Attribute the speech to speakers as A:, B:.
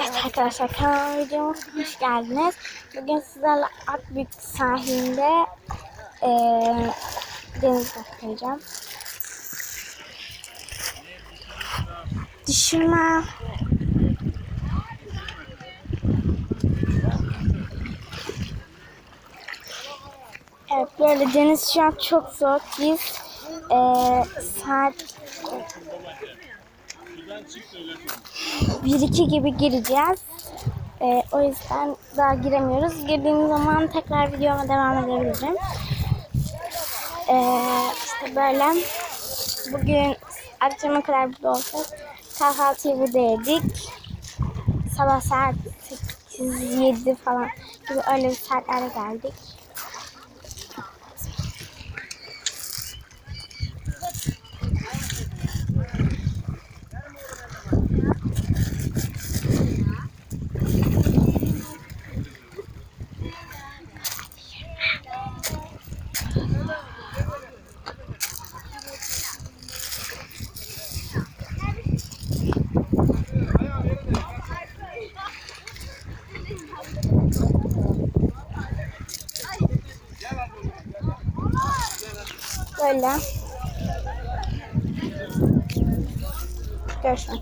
A: Evet arkadaşlar kanalıma videoma hoş geldiniz. Bugün sizlerle Akbük sahilinde eee deniz bakacağım. Düşürme. Evet böyle deniz şu an çok soğuk. Biz eee saat 1-2 gibi gireceğiz. Ee, o yüzden daha giremiyoruz. Girdiğim zaman tekrar videoma devam edebilirim. Ee, işte böyle. Bugün akşama kadar burada olacağız. Kahvaltıyı burada yedik. Sabah saat 8-7 falan gibi öyle bir saatlere geldik. കുഴപ്പമില്ല. ക്യാഷ്